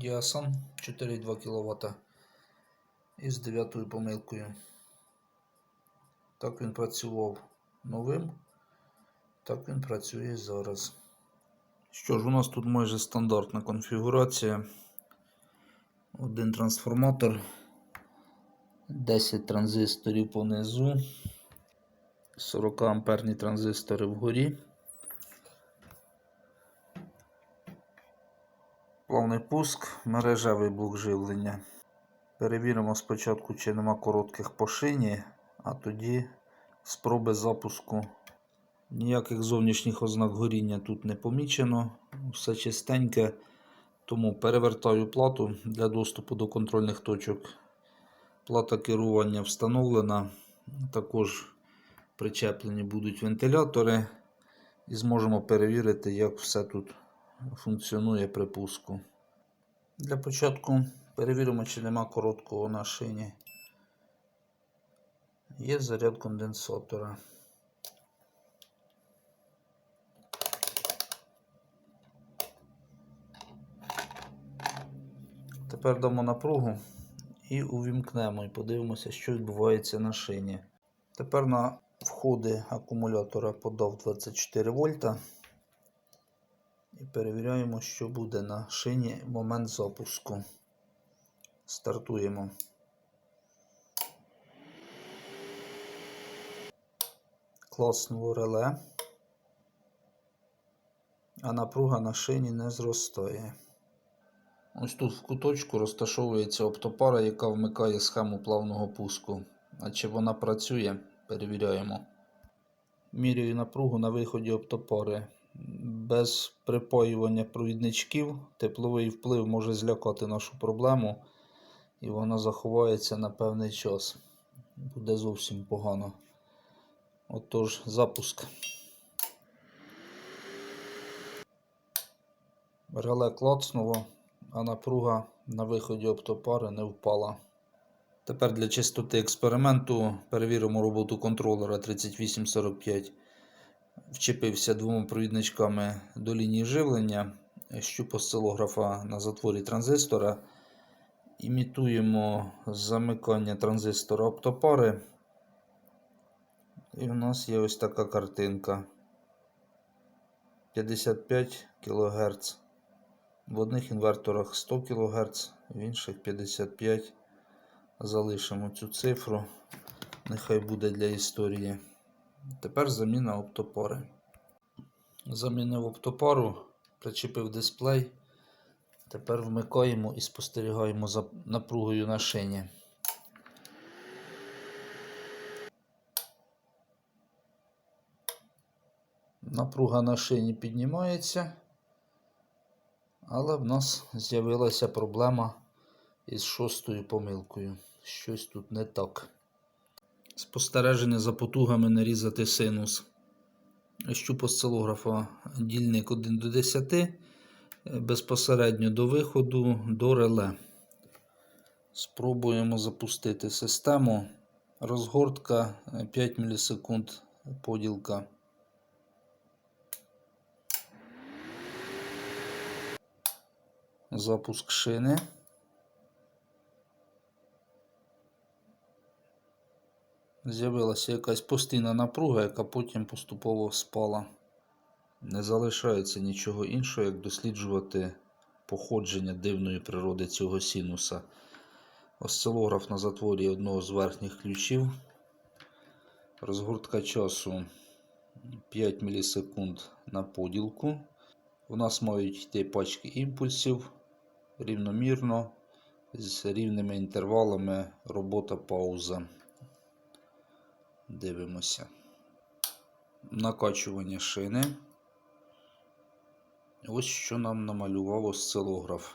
Діасан 4,2 кВт із 9 помилкою. Так він працював новим, так він працює зараз. Що ж, у нас тут майже стандартна конфігурація. Один трансформатор, 10 транзисторів понизу, 40 амперні транзистори вгорі. Плавний пуск, мережевий блок живлення. Перевіримо спочатку, чи нема коротких по шині, а тоді спроби запуску. Ніяких зовнішніх ознак горіння тут не помічено. Все чистеньке. Тому перевертаю плату для доступу до контрольних точок. Плата керування встановлена. Також причеплені будуть вентилятори. І зможемо перевірити, як все тут функціонує при пуску. Для початку перевіримо, чи нема короткого на шині. Є заряд конденсатора. Тепер дамо напругу і увімкнемо і подивимося, що відбувається на шині. Тепер на входи акумулятора подав 24 вольта. І перевіряємо, що буде на шині в момент запуску. Стартуємо. Класнуло реле, а напруга на шині не зростає. Ось тут в куточку розташовується оптопара, яка вмикає схему плавного пуску. А чи вона працює, перевіряємо. Міряю напругу на виході оптопари. Без припаювання провідничків тепловий вплив може злякати нашу проблему, і вона заховається на певний час. Буде зовсім погано. Отож, запуск. Реле клацнуло, а напруга на виході оптопари не впала. Тепер для чистоти експерименту перевіримо роботу контролера 3845 вчепився двома провідничками до лінії живлення, щуп осцилографа на затворі транзистора. Імітуємо замикання транзистора оптопари. І в нас є ось така картинка. 55 кГц. В одних інверторах 100 кГц, в інших 55 Залишимо цю цифру. Нехай буде для історії. Тепер заміна оптопари. Замінив оптопару, причепив дисплей. Тепер вмикаємо і спостерігаємо за напругою на шині. Напруга на шині піднімається, але в нас з'явилася проблема із шостою помилкою. Щось тут не так. Спостереження за потугами нарізати синус. Щуп осцилографа дільник 1 до 10 е, безпосередньо до виходу до реле. Спробуємо запустити систему. Розгортка 5 мілісекунд поділка. Запуск шини. З'явилася якась постійна напруга, яка потім поступово спала. Не залишається нічого іншого, як досліджувати походження дивної природи цього синуса. Осцилограф на затворі одного з верхніх ключів. Розгортка часу 5 мілісекунд на поділку. У нас мають йти пачки імпульсів рівномірно, з рівними інтервалами робота пауза. Дивимося. Накачування шини. Ось що нам намалював осцилограф.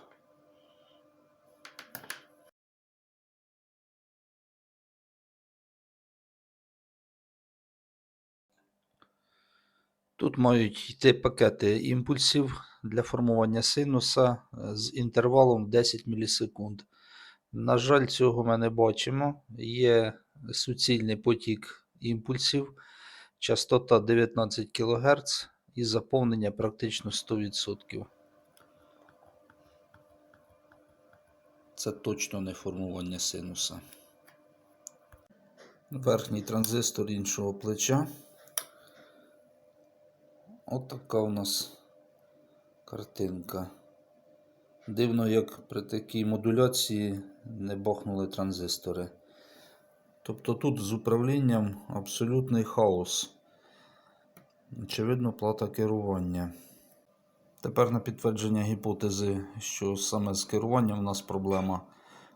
Тут мають йти пакети імпульсів для формування синуса е, з інтервалом 10 мілісекунд. На жаль, цього ми не бачимо. Є суцільний потік імпульсів, частота 19 кГц і заповнення практично 100%. Це точно не формування синуса. Верхній транзистор іншого плеча. Отака у нас картинка. Дивно, як при такій модуляції не бахнули транзистори. Тобто тут з управлінням абсолютний хаос. Очевидно, плата керування. Тепер на підтвердження гіпотези, що саме з керуванням у нас проблема.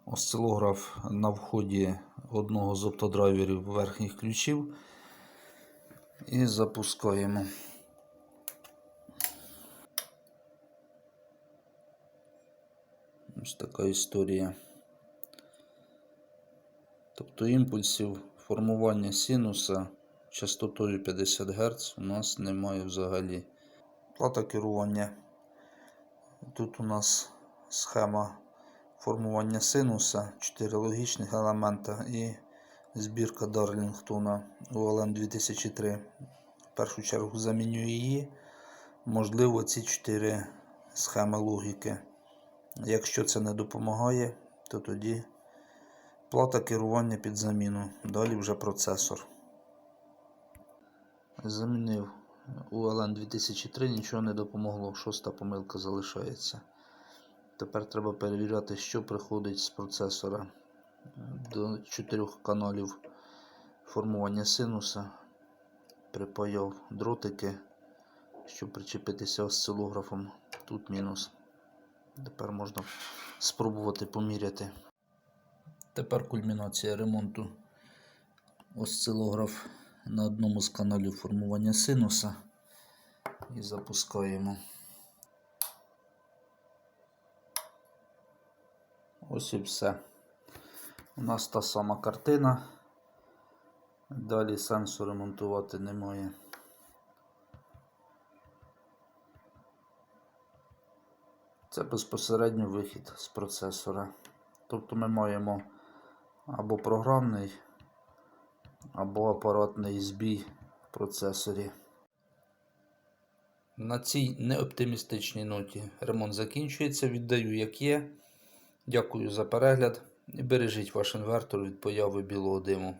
Осцилограф на вході одного з оптодрайверів верхніх ключів. І запускаємо. Ось така історія. Тобто імпульсів формування синуса частотою 50 Гц у нас немає взагалі. Плата керування. Тут у нас схема формування синуса, 4 логічних елемента і збірка Дарлінгтона ULM 2003. В першу чергу заміню її. Можливо, ці 4 схеми логіки. Якщо це не допомагає, то тоді плата керування під заміну. Далі вже процесор. Замінив ULN 2003, нічого не допомогло. Шоста помилка залишається. Тепер треба перевіряти, що приходить з процесора до чотирьох каналів формування синуса. Припаяв дротики, щоб причепитися осцилографом. Тут мінус. Тепер можна спробувати поміряти. Тепер кульмінація ремонту. Осцилограф на одному з каналів формування синуса. І запускаємо. Ось і все. У нас та сама картина. Далі сенсу ремонтувати немає. Це безпосередньо вихід з процесора. Тобто ми маємо або програмний, або апаратний збій в процесорі. На цій неоптимістичній ноті ремонт закінчується. Віддаю як є. Дякую за перегляд і бережіть ваш інвертор від появи білого диму.